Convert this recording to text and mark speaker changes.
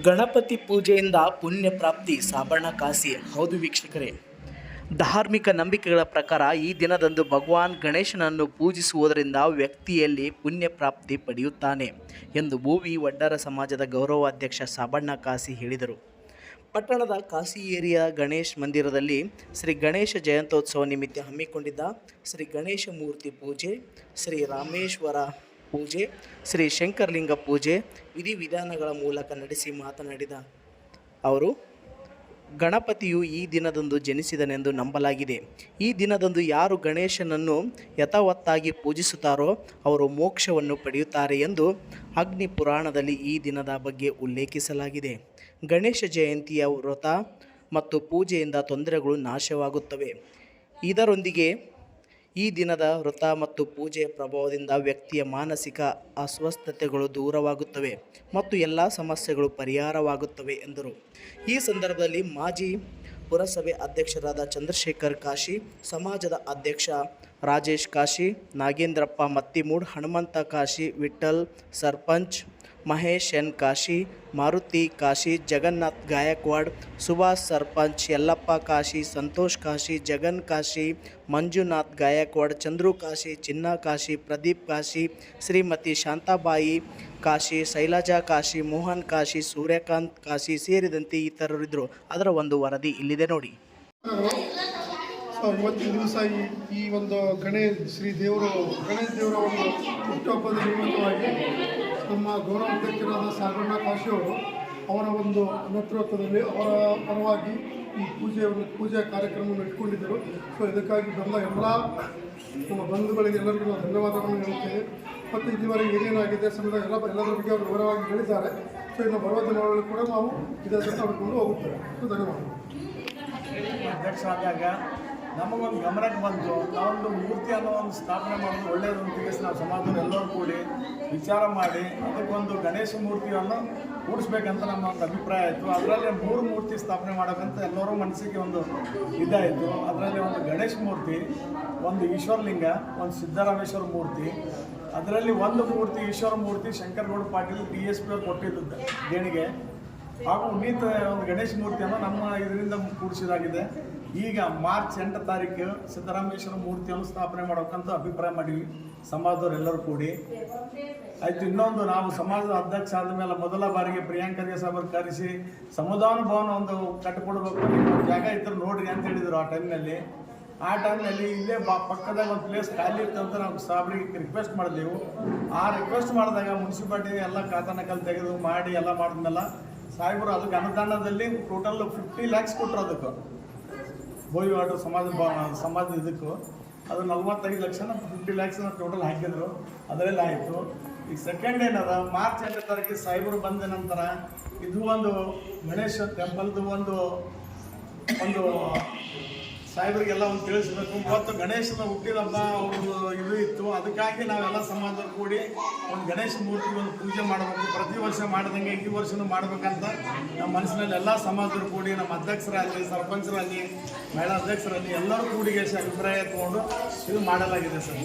Speaker 1: ಗಣಪತಿ ಪೂಜೆಯಿಂದ ಪುಣ್ಯ ಪ್ರಾಪ್ತಿ ಸಾಬಣ್ಣ ಕಾಸಿ. ಹೌದು ವೀಕ್ಷಕರೇ. ಧಾರ್ಮಿಕ ನಂಬಿಕೆಗಳ ಪ್ರಕಾರ ಈ ದಿನದಂದು ಭಗವಾನ್ ಗಣೇಶನನ್ನು ಪೂಜಿಸುವುದರಿಂದ ವ್ಯಕ್ತಿಯಲ್ಲಿ ಪುಣ್ಯ ಪ್ರಾಪ್ತಿ ಪಡೆಯುತ್ತಾನೆ ಎಂದು ಭೂವಿ ವಡ್ಡರ ಸಮಾಜದ ಗೌರವಾಧ್ಯಕ್ಷ ಸಾಬಣ್ಣ ಕಾಸಿ ಹೇಳಿದರು. ಪಟ್ಟಣದ ಕಾಸಿ ಏರಿಯಾ ಗಣೇಶ್ ಮಂದಿರದಲ್ಲಿ ಶ್ರೀ ಗಣೇಶ ಜಯಂತ್ಯೋತ್ಸವ ನಿಮಿತ್ತ ಹಮ್ಮಿಕೊಂಡಿದ್ದ ಶ್ರೀ ಗಣೇಶ ಮೂರ್ತಿ ಪೂಜೆ, ಶ್ರೀ ರಾಮೇಶ್ವರ ಪೂಜೆ, ಶ್ರೀ ಶಂಕರಲಿಂಗ ಪೂಜೆ ವಿಧಿವಿಧಾನಗಳ ಮೂಲಕ ನಡೆಸಿ ಮಾತನಾಡಿದ ಅವರು, ಗಣಪತಿಯು ಈ ದಿನದಂದು ಜನಿಸಿದನೆಂದು ನಂಬಲಾಗಿದೆ. ಈ ದಿನದಂದು ಯಾರು ಗಣೇಶನನ್ನು ಯಥಾವತ್ತಾಗಿ ಪೂಜಿಸುತ್ತಾರೋ ಅವರು ಮೋಕ್ಷವನ್ನು ಪಡೆಯುತ್ತಾರೆ ಎಂದು ಅಗ್ನಿ ಪುರಾಣದಲ್ಲಿ ಈ ದಿನದ ಬಗ್ಗೆ ಉಲ್ಲೇಖಿಸಲಾಗಿದೆ. ಗಣೇಶ ಜಯಂತಿಯ ವ್ರತ ಮತ್ತು ಪೂಜೆಯಿಂದ ತೊಂದರೆಗಳು ನಾಶವಾಗುತ್ತವೆ. ಇದರೊಂದಿಗೆ ಈ ದಿನದ ವ್ರತ ಮತ್ತು ಪೂಜೆಯ ಪ್ರಭಾವದಿಂದ ವ್ಯಕ್ತಿಯ ಮಾನಸಿಕ ಅಸ್ವಸ್ಥತೆಗಳು ದೂರವಾಗುತ್ತವೆ ಮತ್ತು ಎಲ್ಲ ಸಮಸ್ಯೆಗಳು ಪರಿಹಾರವಾಗುತ್ತವೆ ಎಂದರು. ಈ ಸಂದರ್ಭದಲ್ಲಿ ಮಾಜಿ ಪುರಸಭೆ ಅಧ್ಯಕ್ಷರಾದ ಚಂದ್ರಶೇಖರ್ ಕಾಶಿ, ಸಮಾಜದ ಅಧ್ಯಕ್ಷ ರಾಜೇಶ್ ಕಾಶಿ, ನಾಗೇಂದ್ರಪ್ಪ ಮತ್ತಿಮೂಡ್ ಹನುಮಂತ ಕಾಶಿ ವಿಠಲ್ ಸರ್ಪಂಚ್ ಮಹೇಶ್ ಎನ್ ಕಾಶಿ, ಮಾರುತಿ ಕಾಶಿ, ಜಗನ್ನಾಥ್ ಗಾಯಕ್ವಾಡ್, ಸುಭಾಷ್ ಸರ್ಪಂಚ್, ಯಲ್ಲಪ್ಪ ಕಾಶಿ, ಸಂತೋಷ್ ಕಾಶಿ, ಜಗನ್ ಕಾಶಿ, ಮಂಜುನಾಥ್ ಗಾಯಕ್ವಾಡ್, ಚಂದ್ರು ಕಾಶಿ, ಚಿನ್ನ ಕಾಶಿ, ಪ್ರದೀಪ್ ಕಾಶಿ, ಶ್ರೀಮತಿ ಶಾಂತಾಬಾಯಿ ಕಾಶಿ, ಶೈಲಜಾ ಕಾಶಿ, ಮೋಹನ್ ಕಾಶಿ, ಸೂರ್ಯಕಾಂತ್ ಕಾಶಿ ಸೇರಿದಂತೆ ಇತರರಿದ್ದರು. ಅದರ ಒಂದು ವರದಿ ಇಲ್ಲಿದೆ ನೋಡಿ.
Speaker 2: ಇವತ್ತಿನ ದಿವಸ ಈ ಈ ಒಂದು ಗಣೇಶ್ ಶ್ರೀ ದೇವರು ಗಣೇಶ ದೇವರ ಒಂದು ಹುಟ್ಟುಹಬ್ಬದ ನಿಮಿತ್ತವಾಗಿ ನಮ್ಮ ಗೌರವಾಧ್ಯಕ್ಷರಾದ ಸಾಗಣ್ಣ ಕಾಶಿಯವರು ಅವರ ಒಂದು ನೇತೃತ್ವದಲ್ಲಿ ಅವರ ಪರವಾಗಿ ಈ ಪೂಜೆಯನ್ನು ಪೂಜಾ ಕಾರ್ಯಕ್ರಮವನ್ನು ಇಟ್ಕೊಂಡಿದ್ದರು. ಸೊ ಇದಕ್ಕಾಗಿ ಬಂದ ಎಲ್ಲ ನಮ್ಮ ಬಂಧುಗಳಿಗೆ ಎಲ್ಲರಿಗೂ ನಾವು ಧನ್ಯವಾದಗಳನ್ನು ಹೇಳ್ತೇವೆ ಮತ್ತು ಇಲ್ಲಿವರೆಗೆ ಏನೇನಾಗಿದೆ ಸಮಯದ ಎಲ್ಲ, ಎಲ್ಲದರ ಬಗ್ಗೆ ಅವರು ವಿವರವಾಗಿ ಹೇಳಿದ್ದಾರೆ. ಸೊ ಇನ್ನು ಬರುವ ದಿನಗಳಲ್ಲಿ ಕೂಡ ನಾವು ಇದನ್ನು ನೋಡಿಕೊಂಡು ಹೋಗುತ್ತೇವೆ. ಸೊ
Speaker 3: ಧನ್ಯವಾದಗಳು. ನಮಗೊಂದು ಗಮನಕ್ಕೆ ಬಂತು. ನಾವೊಂದು ಮೂರ್ತಿ ಅನ್ನೋ ಒಂದು ಸ್ಥಾಪನೆ ಮಾಡೋದು ಒಳ್ಳೆಯದು ಅಂತ ನಾವು ಸಮಾಜದಲ್ಲಿ ಎಲ್ಲರೂ ಕೂಡಿ ವಿಚಾರ ಮಾಡಿ ಅದಕ್ಕೊಂದು ಗಣೇಶ ಮೂರ್ತಿಯನ್ನು ಕೂಡಿಸ್ಬೇಕಂತ ನಮ್ಮ ಒಂದು ಅಭಿಪ್ರಾಯ ಆಯಿತು ಅದರಲ್ಲಿ ಮೂರು ಮೂರ್ತಿ ಸ್ಥಾಪನೆ ಮಾಡೋಕ್ಕಂತ ಎಲ್ಲರೂ ಮನಸ್ಸಿಗೆ ಒಂದು ಇದಾಯಿತು. ಅದರಲ್ಲಿ ಒಂದು ಗಣೇಶ ಮೂರ್ತಿ, ಒಂದು ಈಶ್ವರಲಿಂಗ, ಒಂದು ಸಿದ್ದರಾಮೇಶ್ವರ ಮೂರ್ತಿ. ಅದರಲ್ಲಿ ಒಂದು ಮೂರ್ತಿ ಈಶ್ವರ ಮೂರ್ತಿ Shankargouda Patil D S P ಅವ್ರು ಕೊಟ್ಟಿದ್ದು ದೇಣಿಗೆ. ಹಾಗೂ ಉನ್ನೀತ ಒಂದು ಗಣೇಶ ಮೂರ್ತಿಯನ್ನು ನಮ್ಮ ಇದರಿಂದ ಕೂಡಿಸಿದಾಗಿದೆ. ಈಗ ಮಾರ್ಚ್ ಎಂಟು ತಾರೀಕು ಸಿದ್ದರಾಮೇಶ್ವರ ಮೂರ್ತಿಯನ್ನು ಸ್ಥಾಪನೆ ಮಾಡೋಕ್ಕಂತ ಅಭಿಪ್ರಾಯ ಮಾಡಿವಿ ಸಮಾಜದವರೆಲ್ಲರೂ ಕೂಡಿ. ಆಯಿತು, ಇನ್ನೊಂದು ನಾವು ಸಮಾಜದ ಅಧ್ಯಕ್ಷ ಆದ ಮೇಲೆ ಮೊದಲ ಬಾರಿಗೆ ಪ್ರಿಯಾಂಕಾ ಸಾಬರ್ ಕರೆಸಿ ಭವನ ಒಂದು ಕಟ್ಟಿಕೊಡ್ಬೇಕು ಜಾಗ ಇದ್ರೆ ನೋಡ್ರಿ ಅಂತ ಹೇಳಿದರು ಆ ಟೈಮ್ನಲ್ಲಿ ಆ ಟೈಮ್ನಲ್ಲಿ ಇಲ್ಲೇ ಬಾ, ಪಕ್ಕದಾಗ ಒಂದು ಪ್ಲೇಸ್ ಖಾಲಿ ಇತ್ತು ಅಂತ ನಾವು ಸಾಬ್ರಿಗೆ ರಿಕ್ವೆಸ್ಟ್ ಮಾಡಿದೆವು. ಆ ರಿಕ್ವೆಸ್ಟ್ ಮಾಡಿದಾಗ ಮುನ್ಸಿಪಾಲ್ಟಿ ಎಲ್ಲ ಕಾತನಕಲ್ಲಿ ತೆಗೆದು ಮಾಡಿ ಎಲ್ಲ ಮಾಡಿದ್ಮೇಲೆ ಸಾಹೇಬರು ಅದಕ್ಕೆ ಅನುದಾನದಲ್ಲಿ ಟೋಟಲ್ ಫಿಫ್ಟಿ ಲ್ಯಾಕ್ಸ್ ಕೊಟ್ಟರು ಅದಕ್ಕೆ. ಬೋಯಿ ವಾಟರ್ ಸಮಾಜ ಸಮಾಜ ಇದಕ್ಕೂ. ಅದು ನಲ್ವತ್ತೈದು ಲಕ್ಷನ ಫಿಫ್ಟಿ ಲ್ಯಾಕ್ಸ್ನ ಟೋಟಲ್ ಹಾಕಿದ್ರು. ಅದರಲ್ಲಿ ಆಯಿತು. ಈಗ ಸೆಕೆಂಡ್ ಏನದ, ಮಾರ್ಚ್ ಎಂಟನೇ ತಾರೀಕಿಗೆ ಸಾಹೇಬರು ಬಂದ ನಂತರ ಇದು ಒಂದು ಗಣೇಶ ಟೆಂಪಲ್ದು ಒಂದು ಒಂದು ಸಾಹೇಬರಿಗೆಲ್ಲ ಒಂದು ತಿಳಿಸ್ಬೇಕು. ಮತ್ತು ಗಣೇಶನ ಹುಟ್ಟಿದ ಹಬ್ಬ ಅವ್ರದ್ದು ಇದು ಇತ್ತು. ಅದಕ್ಕಾಗಿ ನಾವೆಲ್ಲ ಸಮಾಜ ಕೂಡಿ ಒಂದು ಗಣೇಶ ಮೂರ್ತಿ ಒಂದು ಪೂಜೆ ಮಾಡಬೇಕು. ಪ್ರತಿ ವರ್ಷ ಮಾಡಿದಂಗೆ ಈ ವರ್ಷನೂ ಮಾಡಬೇಕಂತ ನಮ್ಮ ಮನಸ್ಸಿನಲ್ಲಿ ಎಲ್ಲ ಸಮಾಜದವ್ರು ಕೂಡಿ, ನಮ್ಮ ಅಧ್ಯಕ್ಷರಾಗಲಿ, ಸರ್ಪಂಚರಾಗಲಿ, ಮಹಿಳಾ ಅಧ್ಯಕ್ಷರಾಗಲಿ ಎಲ್ಲರೂ ಕೂಡಿಗೆ ಅಭಿಪ್ರಾಯ ತಗೊಂಡು ಇದು ಮಾಡಲಾಗಿದೆ ಸರ್.